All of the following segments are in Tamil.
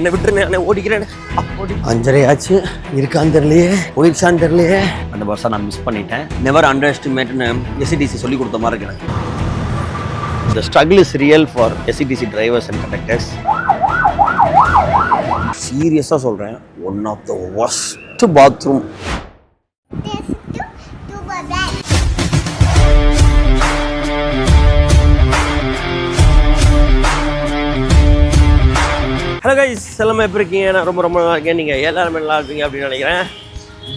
என்ன விட்டுருந்தேன் நான் ஓடிக்கிறேன் ஓடி அஞ்சரை ஆச்சு இருக்கான்னு தெரியலையே போயிடுச்சான்னு தெரியலையே அந்த பஸ்ஸை நான் மிஸ் பண்ணிட்டேன். நெவர் அண்டர் எஸ்டிமேட்னு எஸ்சிடிசி சொல்லி கொடுத்த மாதிரி இருக்கு எனக்கு. The struggle is real for SCTC drivers and conductors. சீரியஸாக சொல்கிறேன் one of the worst bathroom hello guys எல்லாமே எப்படி இருக்கீங்க? நான் ரொம்ப ரொம்ப நல்லா இருக்கேன். நீங்கள் எல்லாருமே நல்லா இருப்பீங்க அப்படின்னு நினைக்கிறேன்.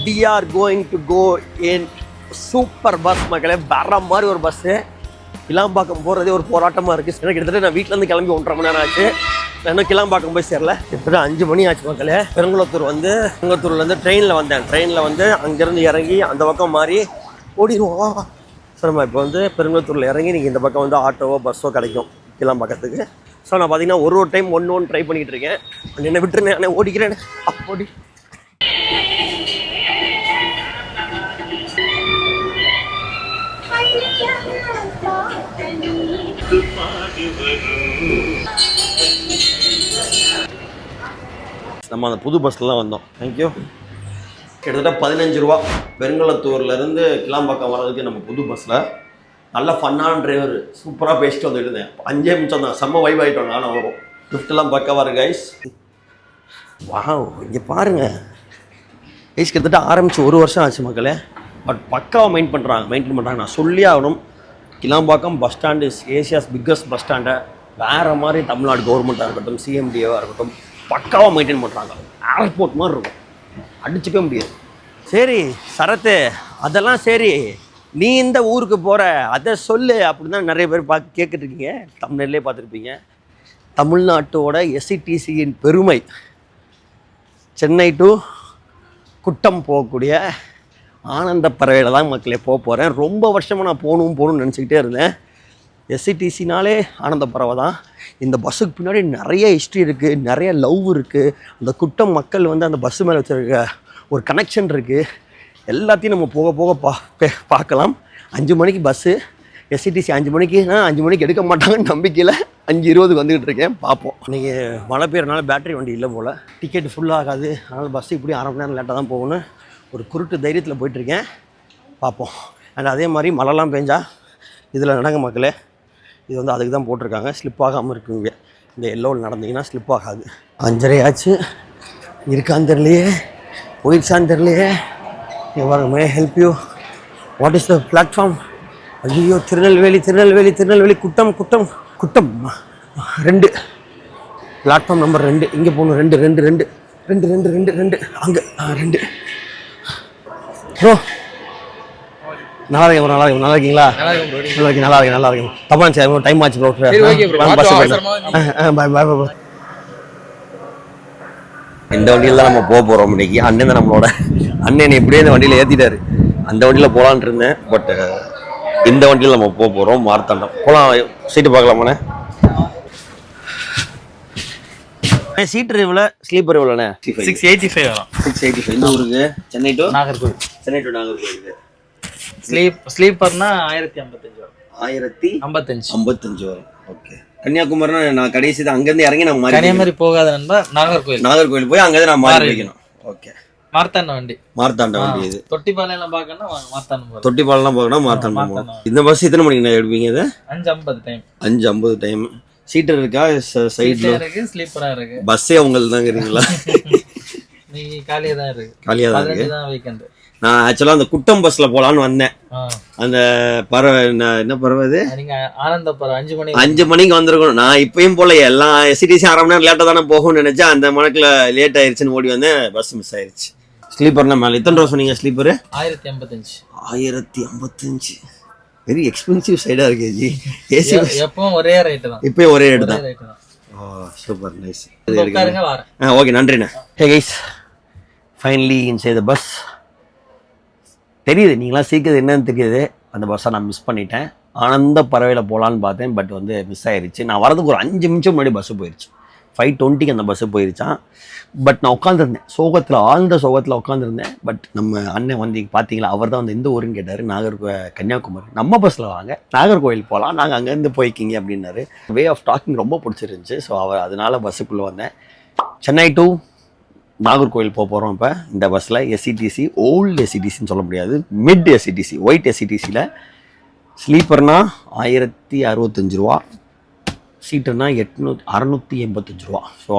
They are going to go in super bus மக்களே வர மாதிரி ஒரு பஸ்ஸு கிளாம்பாக்கம் போகிறதே ஒரு போராட்டமாக இருக்குது எனக்கு கிட்டத்தட்ட நான் வீட்டிலேருந்து கிளம்பி ஒன்றரை மணி நேரம் ஆச்சு. நான் இன்னும் கிளாம்பாக்கம் போய் சேரல. கிட்டத்தட்ட அஞ்சு மணி ஆச்சு மக்களே. பெருங்குளத்தூர் வந்து பெருங்குளத்தூர்லேருந்து ட்ரெயினில் வந்தேன். ட்ரெயினில் வந்து அங்கேருந்து இறங்கி அந்த பக்கம் மாறி ஓடிடுவோம். வா நம்ம இப்போ வந்து பெருங்குளத்தூரில் இறங்கி நீங்கள் இந்த பக்கம் வந்து ஆட்டோவோ பஸ்ஸோ கிடைக்கும் கிளாம்பாக்கத்துக்கு. ஸோ நான் பார்த்தீங்கன்னா ஒரு ஒரு டைம் ஒன்று ஒன்று ட்ரை பண்ணிகிட்டு இருக்கேன் என்ன விட்டுருந்தேன் நான் ஓடிக்கிறேன். ஓடி. நம்ம அந்த புது பஸ்ஸில் வந்தோம். தேங்க்யூ கிட்டத்தட்ட பதினஞ்சு ரூபா. பெருங்கலத்தூர்லேருந்து கிளாம்பாக்கம் வர்றதுக்கு நம்ம புது பஸ்ஸில் நல்ல ஃபன்னான டிரைவர் சூப்பராக பேசிட்டு வந்துட்டு இருந்தேன். அஞ்சே நிமிஷம் தான். செம்ம வைப் ஆகிட்டோம் நானும் வரும் லிஃப்ட்லாம் பக்கம் இருக்கு கைஸ் வா இங்கே பாருங்க. கைஸ் கிட்டத்தட்ட ஆரம்பித்து ஒரு வருஷம் ஆச்சு மக்களே. பட் பக்காவாக மெயின் பண்ணுறாங்க மெயின்டைன் பண்ணுறாங்க நான் சொல்லி ஆகணும் Kilambakkam bus stand is Asia's biggest bus ஸ்டாண்டை வேறு மாதிரி தமிழ்நாடு கவர்மெண்ட்டாக இருக்கட்டும் சிஎம்டிஏவாக இருக்கட்டும் பக்காவாக மெயின்டைன் பண்ணுறாங்க ஏர்போர்ட் மாதிரி இருக்கும். அடிச்சுக்கவே முடியாது. சரி சரத்து அதெல்லாம் சரி. நீ இந்த ஊருக்கு போகிற அதை சொல்லு அப்படி தான் நிறைய பேர் பார்த்து கேட்டுட்டு இருக்கீங்க பார்த்துருப்பீங்க. தமிழ்நாட்டோட எஸ்சிடிசியின் பெருமை சென்னை டு குட்டம் போகக்கூடிய ஆனந்த பறவையில் தான் மக்களே போக போகிறேன் ரொம்ப வருஷமாக நான் போகணும் போகணும்னு நினச்சிக்கிட்டே இருந்தேன். எஸ்சிடிசினாலே ஆனந்த பறவை தான். இந்த பஸ்ஸுக்கு பின்னாடி நிறைய ஹிஸ்ட்ரி இருக்குது நிறைய லவ் இருக்குது அந்த குட்டம் மக்கள் வந்து அந்த பஸ்ஸு மேலே வச்சுருக்க ஒரு கனெக்ஷன் இருக்குது எல்லாத்தையும் நம்ம போக போக பா பே- பார்க்கலாம். அஞ்சு மணிக்கு பஸ்ஸு எஸ்சிடிசி அஞ்சு மணிக்கு நான் அஞ்சு மணிக்கு எடுக்க மாட்டாங்கன்னு நம்பிக்கையில் அஞ்சு இருபதுக்கு வந்துக்கிட்டு இருக்கேன். பார்ப்போம். இன்றைக்கி மழை பெய்யறனால பேட்டரி வண்டி இல்லை போல். டிக்கெட் ஃபுல்லாகாது அதனால் பஸ்ஸு இப்படி அரை மணி நேரம் லேட்டாக தான் போகணும். ஒரு குருட்டு தைரியத்தில் போயிட்டுருக்கேன் பார்ப்போம். அண்ட் அதே மாதிரி மழைலாம் பெஞ்சா இதில் நடங்க மக்களே. இது வந்து அதுக்கு தான் போட்டிருக்காங்க. ஸ்லிப் ஆகாமல் இருக்குங்க. இந்த எல்லோவில் நடந்தீங்கன்னா ஸ்லிப் ஆகாது. அஞ்சரை ஆச்சு இருக்கான்னு தெரியலையே. போயிடுச்சான்னு தெரியலையே. பாருங்க may help you what is the platform ஐயோ திருநெல்வேலி திருநெல்வேலி திருநெல்வேலி குட்டம் குட்டம் குட்டம். ரெண்டு. பிளாட்ஃபார்ம் நம்பர் ரெண்டு. இங்கே போகணும். ரெண்டு ரெண்டு ரெண்டு. ரெண்டு ரெண்டு ரெண்டு ரெண்டு. அங்கே. ரெண்டு. ப்ரோ நல்லா இருக்கேன் நல்லா இருக்கேன் நல்லா இருக்கீங்களா நல்லா இருக்கேன் நல்லா இருக்கேன் நல்லா சரி டைம் ஆச்சு ப்ரோ பாய் பாய் பாய் இந்த வண்டியில் தான் நம்ம போக போகிறோம் இன்னைக்கு. அண்ணன் தான் நம்மளோட. அண்ணன் எப்படியே இந்த வண்டியில் ஏற்றிட்டாரு அந்த வண்டியில் போகலான்ட்டு இருந்தேன். பட் இந்த வண்டியில் நம்ம போக போகிறோம் மார்த்தாண்டம். போகலாம் சீட்டு பார்க்கலாமாண்ணே சீட் எவ்வளோ ஸ்லீப்பர் எவ்வளோண்ணே சிக்ஸ் எயிட்டி ஃபைவ் வரும். சிக்ஸ் எயிட்டி ஃபைவ் இந்த ஊருக்கு? சென்னை டு நாகர்கோவில். சென்னை டு நாகர்கோவிலுக்கு. ஸ்லீப் ஸ்லீப்பர்னா ஆயிரத்தி ஐம்பத்தஞ்சு வரும். ஆயிரத்தி ஐம்பத்தஞ்சு. ஐம்பத்தஞ்சு வரும். ஓகே கன்னியாகுமரினா நான் கடைசி தான் அங்கேருந்து இறங்கி நான் கன்னியாகுமரி போகாத நண்பா நாகர்கோவில். நாகர்கோவில் போய் அங்கேருந்து நான் மாறி. வைக்கணும் ஓகே. மார்த்தாண்ட வண்டி. மார்த்தாண்ட வண்டி இது. தொட்டிப்பாளையம் பார்க்கணும்னா வாங்க மார்த்தாண்டம் போகிறோம் தொட்டிப்பாலெலாம் போகணும் மார்த்தாண்டம் போகணும். இந்த பஸ் எத்தனை மணிக்கு நான் எடுப்பீங்க இது? அஞ்சு ஐம்பது டைம் அஞ்சு ஐம்பது டைம் சீட்டர் இருக்கா? சைடில் இருக்கு ஸ்லீப்பரா இருக்கு. பஸ்ஸே உங்களுக்கு தான் இருக்கிறீங்களா நீ காலியா தான் இருக்கு. காலியாக தான் இருக்கு. பதினஞ்சு தான் வீக்கெண்டு நான் ஆக்சுவலாக அந்த குட்டம் பஸ்ஸில் போகலான்னு வந்தேன். அந்த பறவை என்ன என்ன பறவை இது நீங்க ஆனந்தப்பரம் அஞ்சு மணி அஞ்சு மணிக்கு வந்திருக்கணும். நான் இப்பயும் போல எல்லாம் எஸ்டிசி அரை மணி நேரம் லேட்டாக தானே போகும்னு நினைச்சேன். அந்த மணக்கில் லேட் ஆயிருச்சுன்னு ஓடி வந்தேன். பஸ் மிஸ் ஆயிருச்சு. ஸ்லீப்பர்னா மேலே. எத்தனை ரூபா சொன்னீங்க ஸ்லீப்பரு ஆயிரத்தி ஐம்பத்தஞ்சு. ஆயிரத்தி ஐம்பத்தஞ்சு. வெரி எக்ஸ்பென்சிவ் சைடாக இருக்கு ஜி. ஏசி எப்பவும் ஒரே ரேட்டு தான். இப்பயும் ஒரே ரேட்டு தான். Oh super nice okay நன்றிண்ணே. Hey guys finally inside the bus தெரியுது நீங்களாம் சீக்கிரம் என்னன்னு தெரியுது. அந்த பஸ்ஸை நான் மிஸ் பண்ணிட்டேன். ஆனந்த பறவையில் போகலான்னு பார்த்தேன் பட் வந்து மிஸ் ஆயிடுச்சு நான் வரதுக்கு ஒரு அஞ்சு நிமிஷம் முன்னாடி பஸ்ஸு போயிடுச்சு ஃபைவ் டுவெண்ட்டிக்கு அந்த பஸ்ஸு போயிருச்சான் பட் நான் உட்காந்துருந்தேன் சோகத்தில் ஆழ்ந்த சோகத்தில் உட்காந்துருந்தேன் பட் நம்ம அண்ணன் வந்து பார்த்தீங்களா அவர் தான் வந்து எந்த ஊருன்னு கேட்டார். நாகர்கோ கன்னியாகுமரி. நம்ம பஸ்ஸில் வாங்க. நாகர்கோவில் போகலாம் நாங்கள் அங்கேருந்து போய்க்கிங்க அப்படின்னாரு. வே ஆஃப் டாக்கிங் ரொம்ப பிடிச்சிருந்துச்சி. ஸோ அவர் அதனால பஸ்ஸுக்குள்ளே வந்தேன். சென்னை டு நாகர்கோவில் போக போகிறோம் இப்போ. இந்த பஸ்ஸில் எஸ்சிடிசி ஓல்டு எஸ்சிடிசின்னு சொல்ல முடியாது. மிட் எஸ்சிடிசி ஒயிட் எஸ்சிடிசியில் ஸ்லீப்பர்னால் ஆயிரத்தி அறுபத்தஞ்சு ரூபா சீட்டுனா எட்நூ அறநூற்றி எண்பத்தஞ்சு ரூபா. ஸோ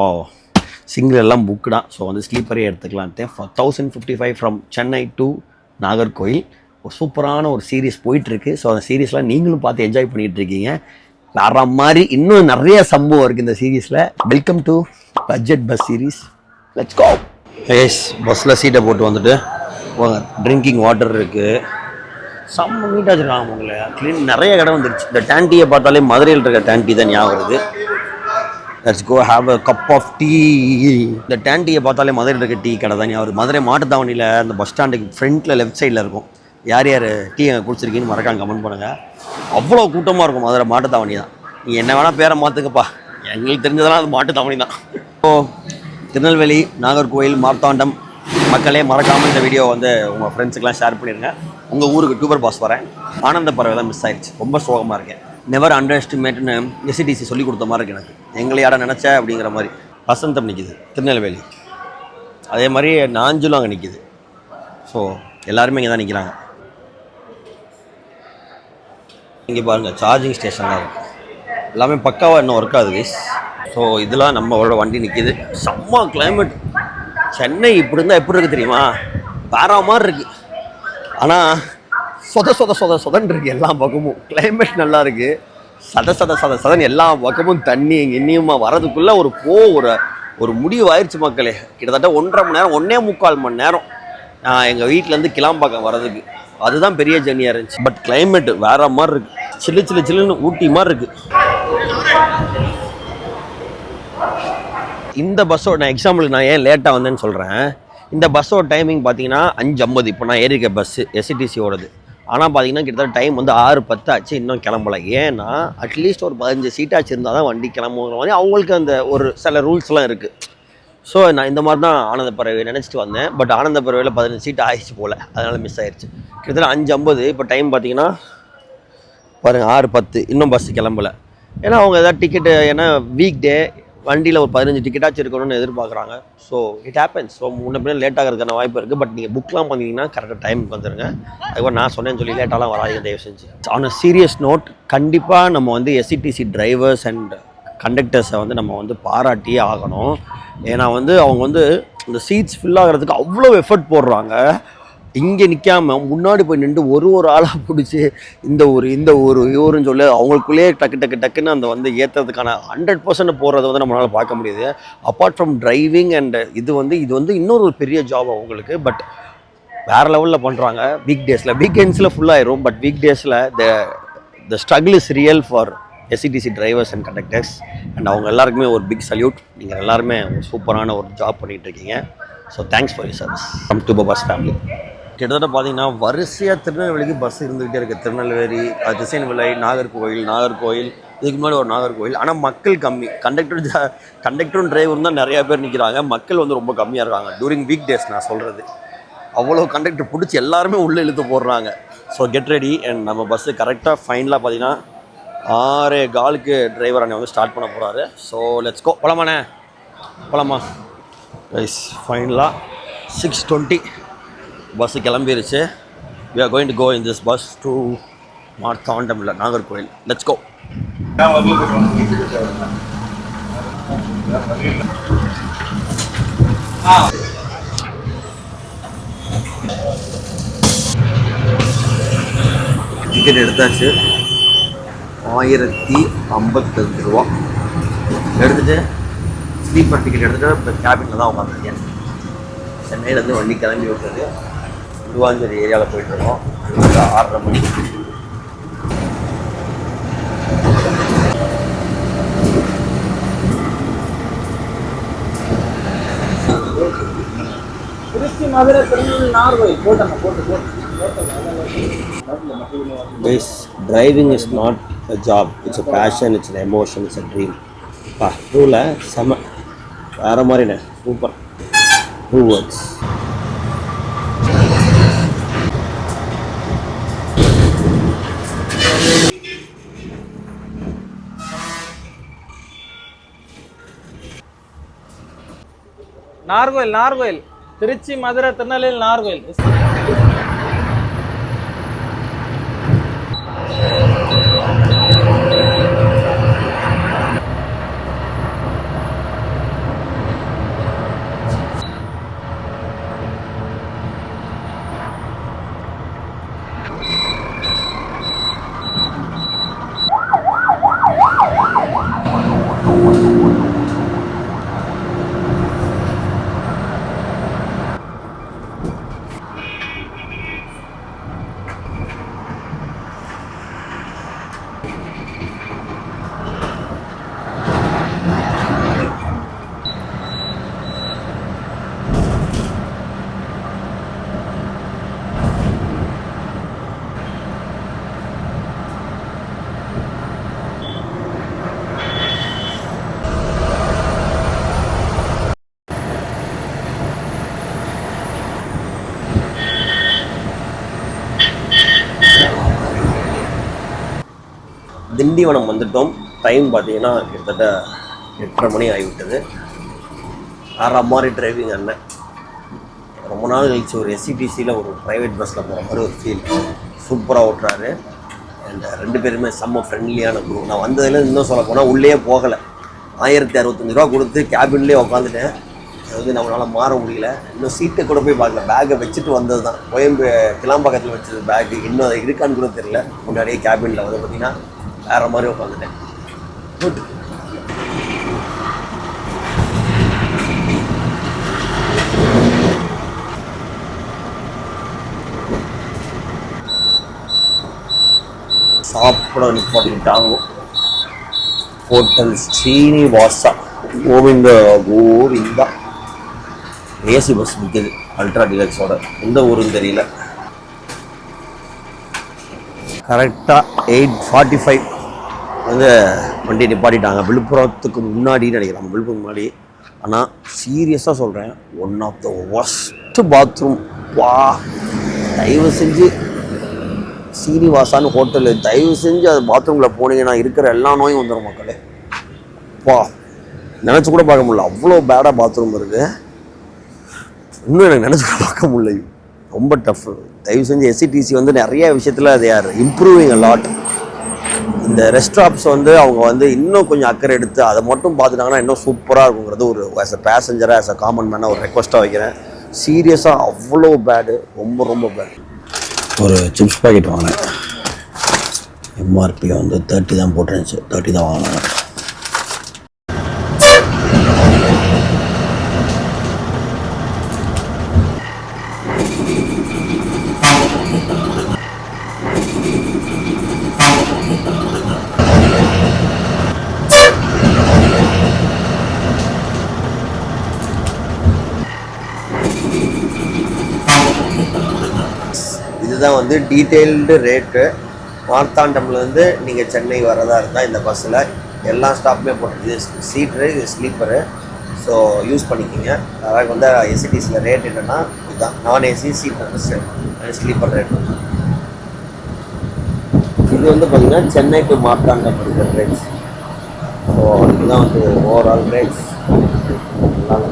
சிங்கிள் எல்லாம் புக்கு தான் ஸோ வந்து ஸ்லீப்பரே எடுத்துக்கலான்ட்டு thousand fifty five from Chennai to Nagercoil ஒரு சூப்பரான ஒரு சீரீஸ் போயிட்டுருக்கு. ஸோ அந்த சீரீஸ்லாம் நீங்களும் பார்த்து என்ஜாய் பண்ணிகிட்டு இருக்கீங்க. வேற மாதிரி இன்னும் நிறைய சம்பவம் இருக்குது இந்த சீரீஸில் welcome to budget bus series let's go yes பஸ்ஸில் சீட்டை போட்டு வந்துட்டு ட்ரிங்கிங் வாட்டர் இருக்குது செம்ம நீட்டாக வச்சுருக்காங்க உங்களை. க்ளீன் நிறைய கடை வந்துருச்சு. இந்த டேண்டியை பார்த்தாலே மதுரையில் இருக்க டேண்டி தான் ஞாபகம் வருது. Let's go have a cup of tea இந்த டேண்டியை பார்த்தாலே மதுரையில் இருக்க டீ கடை தான் ஞாபகம் மதுரை மாட்டுத்தாவணியில் அந்த பஸ் ஸ்டாண்டுக்கு ஃப்ரண்ட்டில் லெஃப்ட் சைடில் இருக்கும். யார் யார் டீ அங்கே குடிச்சிருக்கீங்கன்னு மறக்காம கமெண்ட் பண்ணுங்கள் அவ்வளோ கூட்டமாக இருக்கும் மதுரை மாட்டுத்தாவணி தான். நீ என்ன வேணால் பேரை மாற்றுக்கப்பா எங்களுக்கு தெரிஞ்சதெல்லாம் அது மாட்டுத்தாவணி தான். ஓ திருநெல்வேலி நாகர்கோவில் மார்த்தாண்டம். மக்களே மறக்காமல் இந்த வீடியோ வந்து உங்கள் ஃப்ரெண்ட்ஸுக்கெலாம் ஷேர் பண்ணிடுங்க உங்கள் ஊருக்கு டூபர் பாஸ் வரேன். ஆனந்த பறவை தான் மிஸ் ஆயிடுச்சு ரொம்ப சோகமாக இருக்கேன். நெவர் அண்டர் எஸ்டிமேட்னு எஸ்சிடிசி சொல்லி கொடுத்த மாதிரி இருக்கு எனக்கு. எங்களை யாரை நினச்ச அப்படிங்கிற மாதிரி வசந்தம் நிற்கிது திருநெல்வேலி. அதே மாதிரி நாஞ்சிலும் அங்கே நிற்கிது ஸோ எல்லாருமே இங்கே தான் நிற்கிறாங்க இங்கே பாருங்கள் சார்ஜிங் ஸ்டேஷன்லாம் இருக்குது எல்லாமே பக்காவாக இன்னும் ஒர்க் ஆகுது கைஸ் ஸோ இதெல்லாம் நம்மளோட வண்டி நிற்கிது செம்ம கிளைமேட் சென்னை இப்படி இருந்தால் எப்படி இருக்குது தெரியுமா? வேற மாதிரி இருக்குது ஆனால் சொத சொத சொத சொதன் இருக்குது எல்லா பக்கமும். கிளைமேட் நல்லா இருக்குது சத சத சத சதன் எல்லா பக்கமும் தண்ணி இன்னியுமா வரதுக்குள்ளே ஒரு போ ஒரு ஒரு முடிவு ஆயிடுச்சு மக்களே. கிட்டத்தட்ட ஒன்றரை மணி நேரம் ஒன்றே முக்கால் மணி நேரம் நான் எங்கள் வீட்டிலேருந்து கிளாம்பாக்கம் வரதுக்கு அதுதான் பெரிய ஜர்னியாக இருந்துச்சு. பட் கிளைமேட்டு வேற மாதிரி இருக்குது சில்லு சில்லு சில்லுன்னு ஊட்டி மாதிரி இருக்குது இந்த பஸ்ஸோட நான் எக்ஸாம்பிளுக்கு நான் ஏன் லேட்டாக வந்தேன்னு சொல்கிறேன் இந்த பஸ்ஸோட டைமிங் பார்த்தீங்கன்னா அஞ்சு ஐம்பது. இப்போ நான் ஏறிக்க பஸ்ஸு எஸ்சிடிசியோடது ஆனால் பார்த்தீங்கன்னா கிட்டத்தட்ட டைம் வந்து ஆறு பத்து ஆச்சு இன்னும் கிளம்பல. ஏன்னா அட்லீஸ்ட் ஒரு பதினஞ்சு சீட்டாச்சு இருந்தால் தான் வண்டி கிளம்புங்கிற மாதிரி அவங்களுக்கு அந்த ஒரு சில ரூல்ஸ்லாம் இருக்குது ஸோ நான் இந்த மாதிரி தான் ஆனந்த பறவை நினச்சிட்டு வந்தேன். பட் ஆனந்த பறவையில் பதினஞ்சு சீட் ஆயிடுச்சு போல். அதனால் மிஸ் ஆயிடுச்சு கிட்டத்தட்ட அஞ்சு ஐம்பது. இப்போ டைம் பார்த்தீங்கன்னா பாருங்கள் ஆறு பத்து. இன்னும் பஸ் கிளம்பல. ஏன்னா அவங்க ஏதாவது டிக்கெட்டு ஏன்னா வீக் டே வண்டியில் ஒரு பதினஞ்சு டிக்கெட்டாச்சும் இருக்கணும்னு எதிர்பார்க்குறாங்க. ஸோ இட் ஹேப்பன்ஸ் ஸோ முன்ன பின்ன லேட் ஆகிறதுக்கான வாய்ப்பு இருக்குது பட் நீங்கள் புக்லாம் பண்ணிங்கன்னா கரெக்டாக டைமுக்கு வந்துடுங்க அதுக்கப்புறம் நான் சொன்னேன்னு சொல்லி லேட்டாலாம் வராதீங்க தயவு செஞ்சு. ஆன் சீரியஸ் நோட் கண்டிப்பாக நம்ம வந்து எஸ்சிடிசி டிரைவர்ஸ் அண்ட் கண்டக்டர்ஸை வந்து நம்ம வந்து பாராட்டியே ஆகணும். ஏன்னா வந்து அவங்க வந்து இந்த சீட்ஸ் ஃபில் ஆகிறதுக்கு அவ்வளோ எஃபர்ட் போடுறாங்க. இங்கே நிற்காம முன்னாடி போய் நின்று ஒரு ஒரு ஆளாக பிடிச்சி இந்த ஊர் இந்த ஊர் ஊருன்னு சொல்லி அவங்களுக்குள்ளேயே டக்கு டக்கு டக்குன்னு அந்த வந்து ஏற்றுறதுக்கான ஹண்ட்ரட் பர்சன்ட் போகிறத வந்து நம்மளால் பார்க்க முடியுது. அப்பார்ட் ஃப்ரம் டிரைவிங் அண்ட் இது வந்து இது வந்து இன்னொரு ஒரு பெரிய ஜாப் அவங்களுக்கு பட் வேறு லெவலில் பண்ணுறாங்க வீக் டேஸில் வீக்கெண்ட்ஸில் ஃபுல்லாகிடும் பட் வீக் டேஸில் the the struggle is real for SETC drivers and conductors and அவங்க எல்லாருக்குமே ஒரு பிக் சல்யூட் நீங்கள் எல்லாருமே ஒரு சூப்பரான ஒரு ஜாப் பண்ணிகிட்டு இருக்கீங்க. So thanks for you service from to bus family கிட்டத்தட்ட பார்த்தீங்கன்னா வரிசையாக திருநெல்வேலிக்கு பஸ் இருந்துக்கிட்டே இருக்குது திருநெல்வேலி திசைன் விலை நாகர்கோவில் நாகர்கோவில் இதுக்கு முன்னாடி ஒரு நாகர்கோவில். ஆனால் மக்கள் கம்மி. கண்டக்டர் கண்டக்டரும் டிரைவரும் தான் நிறையா பேர் நிற்கிறாங்க மக்கள் வந்து ரொம்ப கம்மியாக இருக்காங்க. டூரிங் வீக் டேஸ் நான் சொல்கிறது அவ்வளோ கண்டக்டர் பிடிச்சி எல்லாருமே உள்ளே இழுத்து போடுறாங்க. ஸோ கெட் ரெடி அண்ட் நம்ம பஸ்ஸு கரெக்டாக ஃபைனலாக பார்த்தீங்கன்னா ஆறே காலுக்கு டிரைவர் அண்ணன் வந்து ஸ்டார்ட் பண்ண போகிறாரு ஸோ லெட்ஸ் கோ போலாமாண்ணே? போலாமா? ரைஸ் ஃபைனலாக six twenty bus கிளம்பிருச்சு. We are going to go in this bus to Marthandam இல்லை நாகர்கோவில் லெட்ஸ் கோ டிக்கெட் எடுத்தாச்சு. ஆயிரத்தி ஐம்பத்தஞ்சு ரூபா. எடுத்துகிட்டு ஸ்லீப்பர் டிக்கெட் எடுத்துகிட்டு இப்போ கேபினில் தான் உட்காந்துருக்கேன் சென்னையிலேருந்து வண்டி கிளம்பி விட்டுறது திருவாஞ்சேரி ஏரியாவில் போயிட்டுருக்கோம். ஆறரை மணி. திருச்சி மதுரை திருநெல்வேலி நாகர்கோவில் போட்டாங்க போட்டு போட்டு. Guys, driving is not a job. It's a passion, it's an emotion, it's a dream. பா டூவில் செம. வேறு மாதிரிண்ணே. Super two words Nagercoil Nagercoil. Trichy Madurai Tirunelveli Nagercoil. Tindivanam வந்துட்டோம். டைம் பார்த்தீங்கன்னா கிட்டத்தட்ட எட்டரை மணி ஆகிவிட்டது. வேற மாதிரி டிரைவிங் அண்ணன். ரொம்ப நாள் கழிச்சு ஒரு எஸ்சிடிசியில் ஒரு ப்ரைவேட் பஸ்ஸில் போகிற மாதிரி ஒரு ஃபீல் சூப்பராக ஓட்டுறாரு. அண்ட் ரெண்டு பேருமே செம்ம ஃப்ரெண்ட்லியான குரூப் நான் வந்ததுல இன்னும் சொல்ல போனால் உள்ளே போகலை. ஆயிரத்தி அறுபத்தஞ்சு ரூபா கொடுத்து கேபின்லேயே உட்காந்துட்டேன் அது வந்து நம்மளால் மாற முடியல. இன்னும் சீட்டை கூட போய் பார்க்கல. பேக்கை வச்சுட்டு வந்தது தான் கோயம்பு கிளாம்பாக்கத்தில் வச்சது பேக்கு இன்னும் அது இருக்கான்னு கூட தெரியல. முன்னாடியே கேபினில் வந்து பார்த்திங்கன்னா வேற மாதிரி உட்காந்துட்டேன். குட் சாப்பிட நிப்பாட்டிட்டாங்க. Hotel Srinivasa Govinda Govinda. AC bus நிற்குது அல்ட்ரா டிலக்ஸோட எந்த ஊருன்னு தெரியல. கரெக்டாக எயிட் ஃபார்ட்டி ஃபைவ் வந்து வண்டி நிப்பாட்டிட்டாங்க. விழுப்புரத்துக்கு முன்னாடின்னு நினைக்கிறேன். விழுப்புரம் முன்னாடி. ஆனால் சீரியஸாக சொல்கிறேன் one of the worst bathroom வா. தயவு செஞ்சு சீனிவாசான்னு ஹோட்டலு தயவு செஞ்சு அது பாத்ரூமில் போனீங்கன்னா இருக்கிற எல்லா நோயும் வந்துடும் மக்களே. வா. நினச்சி கூட பார்க்க முடியல. அவ்வளோ பேடாக பாத்ரூம் இருக்குது இன்னும் எனக்கு நினச்சி கூட பார்க்க முடியல. ரொம்ப டஃப் தயவு செஞ்சு எஸ்சிடிசி வந்து நிறைய விஷயத்தில் அது யார்? இம்ப்ரூவிங் லாட் இந்த ரெஸ்டாப்ஸ் வந்து அவங்க வந்து இன்னும் கொஞ்சம் அக்கறை எடுத்து அதை மட்டும் பார்த்துட்டாங்கன்னா இன்னும் சூப்பராக இருக்குங்கிறது ஒரு ஆஸ் அ பேசஞ்சராக ஆஸ் அ காமன் மேனாக ஒரு ரெக்வஸ்ட்டாக வைக்கிறேன். சீரியஸாக அவ்வளோ பேடு ரொம்ப ரொம்ப பேடு ஒரு சிப்ஸ் பாக்கெட் வாங்கினேன். எம்ஆர்பி வந்து தேர்ட்டி தான் போட்டுருந்துச்சு. தேர்ட்டி தான் வாங்கினேன். இதுதான் வந்து டீட்டெயில்டு ரேட்டு. மார்த்தாண்டம்லேருந்து நீங்கள் சென்னை வரதா இருந்தால் இந்த பஸ்ஸில் எல்லா ஸ்டாப்புமே போட்டு இது சீட்ரு இது ஸ்லீப்பரு. ஸோ யூஸ் பண்ணிக்கிங்க. அதாவது வந்து எஸ்சிடிஸில் ரேட் என்னென்னா இதுதான். நான் ஏசி சீட் ஸ்லீப்பர் ரேட் இது வந்து பார்த்திங்கன்னா சென்னை டு மார்த்தாண்டம் இருக்கிற ரேட்ஸ் ஸோ இதுதான் வந்து ஓவரால் ரேட்ஸ் நல்லா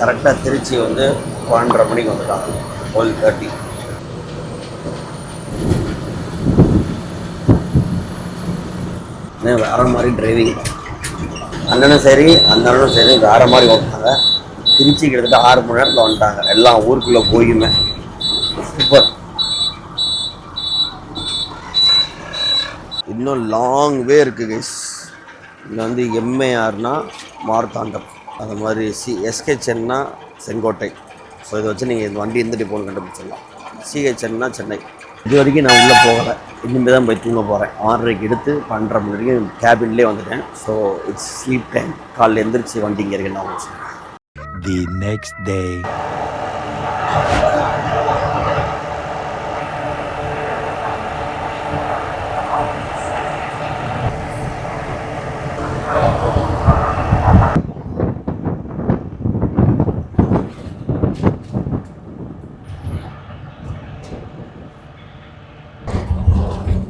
கரெக்டாக திருச்சி வந்து பன்னெண்டரை மணிக்கு வந்துட்டாங்க டுவெல் தேர்ட்டி வேறு மாதிரி டிரைவிங் அண்ணனும் சரி அந்த அண்ணனும் சரி வேறு மாதிரி வந்துட்டாங்க. திருச்சி கிட்டத்தட்ட ஆறு மணி நேரத்தில் வந்துட்டாங்க. எல்லாம் ஊருக்குள்ளே போயுமே. சூப்பர் இன்னும் லாங் வே இருக்குது கைஸ் இங்கே வந்து எம்ஏஆர்னா மார்த்தாண்டம். அது மாதிரி சி எஸ்கேச்சன்னா செங்கோட்டை. ஸோ இதை வச்சு நீங்கள் இந்த வண்டி எந்த டிப்போன்னு கண்டுபிடிச்சிடலாம் சிஹெச்என்னா சென்னை இது வரைக்கும் நான் உள்ளே போகலை. இனிமேல் தான் போய் தூங்க போகிறேன் ஆறரைக்கு எடுத்து பன்னெண்டரை மணி வரைக்கும் கேபின்லேயே வந்துட்டேன். ஸோ இட்ஸ் ஸ்லீப் டைம் காலைல எந்திரிச்சு வண்டி இங்கே இருக்கு நான் the next day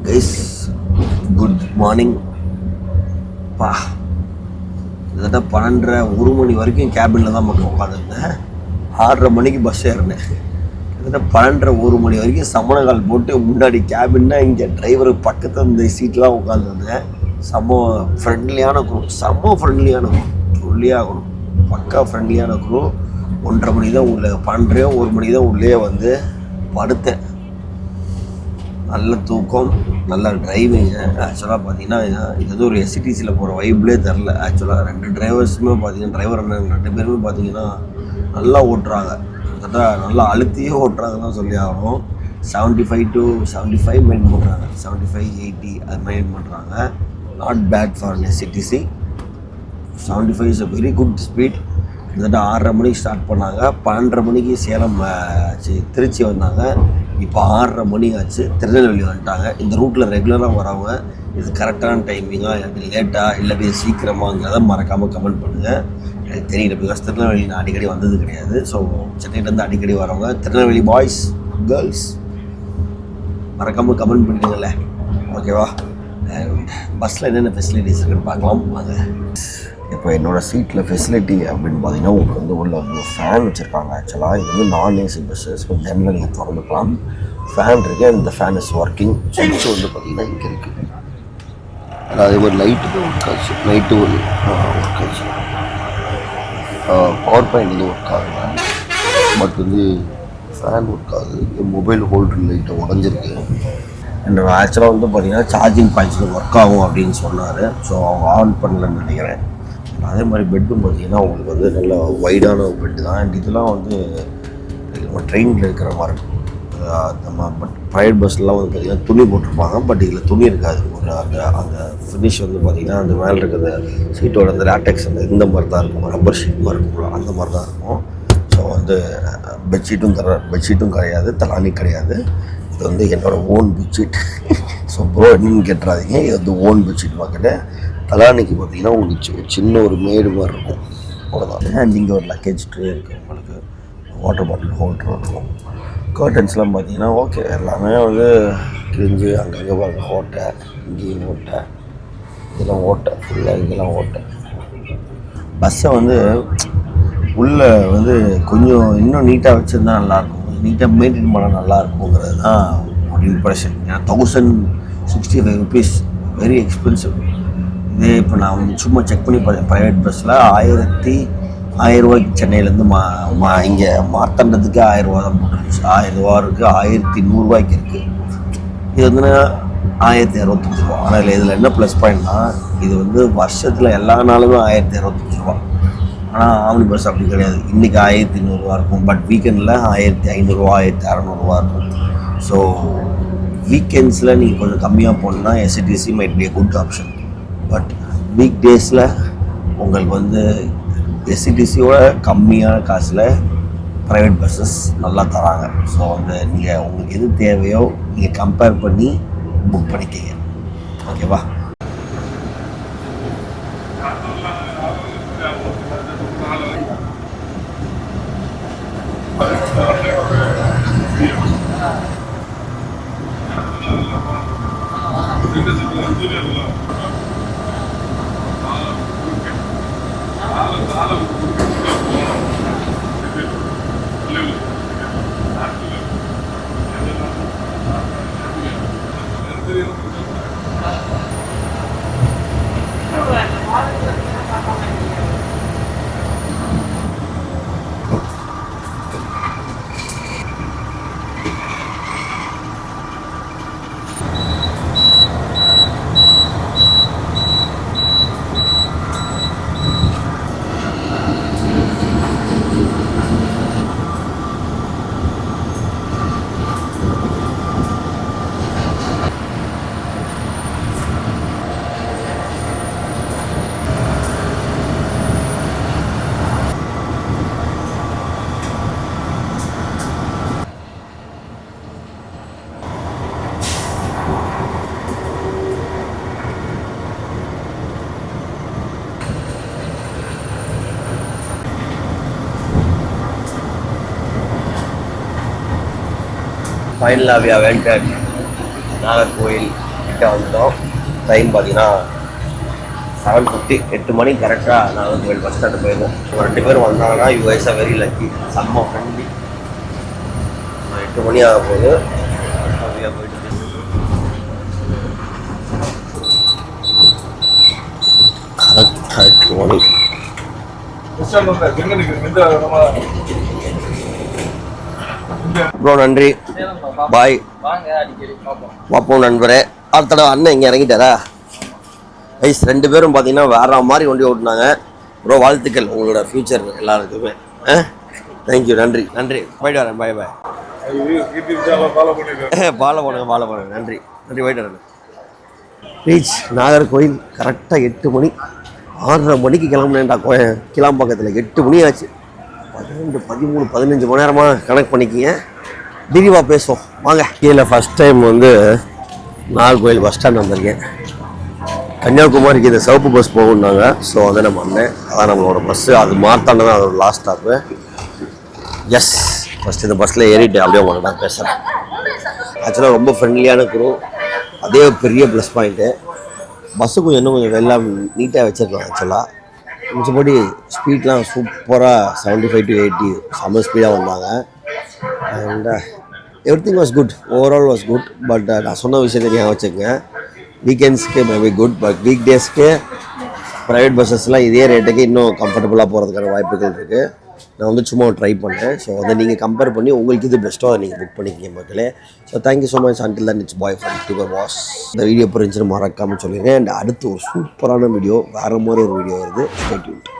guys good morning பா கிட்டத்தட்ட பன்னெண்டரை ஒரு மணி வரைக்கும் கேபினில் தான் மக்கள் உட்காந்துருந்தேன். ஆறரை மணிக்கு பஸ் ஏறினேன். கிட்டத்தட்ட பன்னெண்டரை ஒரு மணி வரைக்கும் சமணக்கால் போட்டு முன்னாடி கேபின்னா இங்கே டிரைவர் பக்கத்தில் இந்த சீட்லாம் உட்காந்துருந்தேன். செம்ம ஃப்ரெண்ட்லியான குரூ செம்ம ஃப்ரெண்ட்லியான குரூ பக்கா ஃப்ரெண்ட்லியான குரூ ஒன்றரை மணி தான் உள்ள பன்னெண்டரையோ ஒரு மணி தான் உள்ளே வந்து படுத்தேன். நல்ல தூக்கம். நல்ல டிரைவிங்கு ஆக்சுவலாக பார்த்தீங்கன்னா இது வந்து ஒரு எஸ்சிடிசியில் போகிற வைப்லே தெரில ஆக்சுவலாக ரெண்டு டிரைவர்ஸுமே பார்த்தீங்கன்னா டிரைவர் அண்ணன் ரெண்டு பேருமே பார்த்தீங்கன்னா நல்லா ஓட்டுறாங்க. கிட்டத்தட்ட நல்லா அழுத்தியே ஓட்டுறாங்கன்னு தான் சொல்லி ஆகணும். Seventy five to seventy five main பண்ணுறாங்க செவன்ட்டி ஃபைவ் எயிட்டி அது மெயின் பண்ணுறாங்க not bad for SETC seventy five is a very good speed கிட்டத்தட்ட ஆறரை மணிக்கு ஸ்டார்ட் பண்ணாங்க. பன்னெண்டரை மணிக்கு சேலம் திருச்சி வந்தாங்க. இப்போ ஆறரை மணி ஆச்சு திருநெல்வேலி வந்துட்டாங்க. இந்த ரூட்டில் ரெகுலராக வரவங்க இது கரெக்டான டைமிங்காக எனக்கு லேட்டாக இல்லாட்டி சீக்கிரமாங்கிறத மறக்காமல் கமெண்ட் பண்ணுங்கள் எனக்கு தெரியல பிகாஸ் திருநெல்வேலி நான் அடிக்கடி வந்தது கிடையாது. ஸோ சென்னையிலேருந்து அடிக்கடி வரவங்க திருநெல்வேலி பாய்ஸ் கேர்ள்ஸ் மறக்காமல் கமெண்ட் பண்ணிடுங்களேன் ஓகேவா பஸ்ஸில் என்னென்ன ஃபெசிலிட்டிஸ் இருக்குன்னு பார்க்கலாம். வாங்க. இப்போ என்னோடய சீட்டில் ஃபெசிலிட்டி அப்படின்னு பார்த்தீங்கன்னா உங்களுக்கு வந்து உள்ள வந்து ஃபேன் வச்சுருக்காங்க. ஆக்சுவலாக இது வந்து நான் ஏசி பஸ்ஸு ஸோ ஜன்னலை நீங்கள் திறந்துக்கலாம் ஃபேன் இருக்குது இந்த ஃபேன் இஸ் ஒர்க்கிங் சுவிட்ச் வந்து பார்த்தீங்கன்னா இங்கே இருக்குது அதே மாதிரி லைட்டு ஒர்க் ஆச்சு. லைட்டு ஒரு ஒர்க் ஆச்சு. பவர் பாயிண்ட் வந்து ஒர்க் ஆகல. பட் வந்து ஃபேன் ஒர்க் ஆகுது. மொபைல் ஹோல்டர் லைட்டை உடஞ்சிருக்கு. அண்ட் ஆக்சுவலாக வந்து பார்த்தீங்கன்னா சார்ஜிங் பாயிண்ட்ஸில் ஒர்க் ஆகும் அப்படின்னு சொன்னார். ஸோ அவங்க ஆன் பண்ணலன்னு நினைக்கிறேன். அதே மாதிரி பெட்டும் பார்த்தீங்கன்னா உங்களுக்கு வந்து நல்ல வைடான பெட்டு தான். அண்ட் இதெல்லாம் வந்து நம்ம ட்ரெயினில் இருக்கிற மாதிரி இருக்கும். நம்ம பட் ப்ரைவேட் பஸ்லாம் வந்து பார்த்திங்கன்னா துணி போட்டிருப்பாங்க. பட் இதில் துணி இருக்காது. ஒரு அந்த அந்த ஃபினிஷ் வந்து பார்த்திங்கன்னா அந்த மேலே இருக்கிற சீட்டோட அந்த லேட்டெக்ஸ் அந்த இந்த மாதிரி தான் இருக்கும். ரப்பர் ஷீட் மாதிரி இருக்கும். அந்த மாதிரி தான் இருக்கும். ஸோ வந்து பெட்ஷீட்டும் தர பெட்ஷீட்டும் கிடையாது. தலானி கிடையாது. இது வந்து என்னோடய ஓன் பெட்ஷீட் ஸோ ப்ரோ என்னன்னு கேட்டுறாதீங்க. இது வந்து ஓன் பெட்ஷீட் பாக்கெட்டு தலானிக்கு பார்த்தீங்கன்னா உங்களுக்கு சின்ன ஒரு மேடு மாதிரி இருக்கும். அவ்வளோதான் இங்கே ஒரு லக்கேஜ் ட்ரே இருக்குது உங்களுக்கு வாட்டர் பாட்டில் ஹோல்டர் இருக்கும். கர்டன்ஸ்லாம் பார்த்தீங்கன்னா ஓகே எல்லாமே வந்து கிழிஞ்சு அங்கங்கே பாருங்க ஓட்டை இங்கேயும் ஓட்டை இதெல்லாம் ஓட்டை ஃபுல்லாக இங்கெல்லாம் ஓட்டை. பஸ்ஸை வந்து உள்ளே வந்து கொஞ்சம் இன்னும் நீட்டாக வச்சுருந்தா நல்லாயிருக்கும். நீட்டாக மெயின்டைன் பண்ணால் நல்லா இருக்குங்கிறது தான் ஒரு இம்ப்ரெஷன் ஏன்னா thousand sixty five rupees very expensive இதே இப்போ நான் சும்மா செக் பண்ணி பார்த்தேன் ப்ரைவேட் பஸ்ஸில் ஆயிரத்தி ஆயிரம் ரூபாய்க்கு சென்னையிலேருந்து மா மா இங்கே மார்த்தாண்டத்துக்கு ஆயிரம் ரூபா தான் போட்டுருந்துச்சு. ஆயிரம் ரூபா இருக்குது ஆயிரத்தி நூறுரூவாய்க்கு இருக்குது இது வந்து ஆயிரத்தி அறுபத்தஞ்சு ரூபா. ஆனால் இதில் என்ன ப்ளஸ் பாயிண்ட்னா இது வந்து வருஷத்தில் எல்லா நாளுமே ஆயிரத்தி அறுபத்தஞ்சு ரூபா. ஆனால் ஆம்னி பஸ் அப்படி கிடையாது. இன்றைக்கி ஆயிரத்தி நூறுரூவா இருக்கும். பட் வீக்கெண்டில் ஆயிரத்தி ஐநூறுரூவா ஆயிரத்தி அறநூறுவா இருக்கும். ஸோ வீக்கெண்ட்ஸில் நீங்கள் கொஞ்சம் கம்மியாக போனீங்கன்னா SETC might be good option but week டேஸில் உங்களுக்கு வந்து எஸ்சிடிசியோட கம்மியான காசில் ப்ரைவேட் பஸ்ஸஸ் நல்லா தராங்க. ஸோ வந்து நீங்கள் உங்களுக்கு எது தேவையோ நீங்கள் கம்பேர் பண்ணி புக் பண்ணிக்கிங்க. ஓகேவா ஃபைனலாக வி வெண்டட் நாகர்கோயில் கிட்ட வந்துட்டோம் டைம் பார்த்தீங்கன்னா செவன் ஃபிஃப்டி எட்டு மணி கரெக்டாக நாகர்கோயில் பஸ் ஸ்டாண்டு போயிருந்தோம். ஒரு ரெண்டு பேரும் வந்தாங்கன்னா யூ வைஸ் வெரி லக்கி செம்ம ஃப்ரெண்ட்லி எட்டு மணி ஆக போகுது. அப்படியே போயிட்டு கரெக்டாக எட்டு மணி. ப்ரோ நன்றி. பாய். பார்ப்போம். நண்பரே. அடுத்த தடவை அண்ணன் இங்கே இறங்கிட்டாரா? ஐஸ் ரெண்டு பேரும் பார்த்தீங்கன்னா வேற மாதிரி வண்டி ஓட்டினாங்க. ப்ரோ வாழ்த்துக்கள். உங்களோட ஃப்யூச்சர் எல்லாருக்குமே. ஆ? தேங்க்யூ நன்றி. நன்றி. போயிட்டு வரேன். பாய் பாய் பாலை போடுங்க பாலை போடுங்க. நன்றி. நன்றி போயிட்டு வரேன். ரீச் நாகர்கோயில் கரெக்டாக எட்டு மணி ஆறரை மணிக்கு கிளம்புனேன்டா கோ கிளாம்பாக்கத்தில் எட்டு மணி ஆச்சு. பன்னிரெண்டு பதிமூணு பதினஞ்சு மணி நேரமாக கனெக்ட் பண்ணிக்கிங்க. விரிவாக பேசுவோம். வாங்க. கீழே ஃபஸ்ட் டைம் வந்து நாகர்கோயில் பஸ் ஸ்டாண்ட் வந்திருக்கேன். கன்னியாகுமரிக்கு இந்த சிவப்பு பஸ் போகும்னாங்க ஸோ வந்து நம்ம வந்தேன். அதான் நம்மளோட பஸ்ஸு அது மார்த்தாண்ட தான் அதோட லாஸ்ட் ஸ்டாப்பு எஸ் ஃபஸ்ட் இந்த பஸ்ஸில் ஏறிட்டு அப்படியே உங்கள்கிட்ட நான் பேசுகிறேன் ஆக்சுவலாக ரொம்ப ஃப்ரெண்ட்லியான குரூ அதே ஒரு பெரிய ப்ளஸ் பாயிண்ட்டு பஸ்ஸு கொஞ்சம் இன்னும் கொஞ்சம் எல்லாம் நீட்டாக வச்சுருக்கலாம் ஆக்சுவலாக மிச்சபடி ஸ்பீட்லாம் சூப்பராக செவன்ட்டி ஃபைவ் டு எயிட்டி செம்ம ஸ்பீடாக வந்தாங்க. And everything was good overall was good but நான் சொன்ன விஷயத்தை ஞாபகம் வச்சுக்கோங்க. வீக்கெண்ட்ஸ்க்கு மேபி குட் பட் வீக் டேஸ்க்கு ப்ரைவேட் பஸ்ஸஸ்லாம் இதே ரேட்டுக்கு இன்னும் கம்ஃபர்டபுளாக போகிறதுக்கான வாய்ப்புகள் இருக்குது நான் வந்து சும்மா ட்ரை பண்ணேன். ஸோ அதை நீங்கள் கம்பேர் பண்ணி உங்களுக்கு இது பெஸ்ட்டோ அதை நீங்கள் புக் பண்ணிக்கிங்க மக்களே. So thank you so much until then it's bye from டிவர் வாஸ் இந்த வீடியோ புரிஞ்சுன்னு மறக்காமல் சொல்லிடுறேன். அண்ட் அடுத்து ஒரு சூப்பரான வீடியோ வேறு மாதிரி ஒரு வீடியோ வருது. ஸ்டேட்யூட்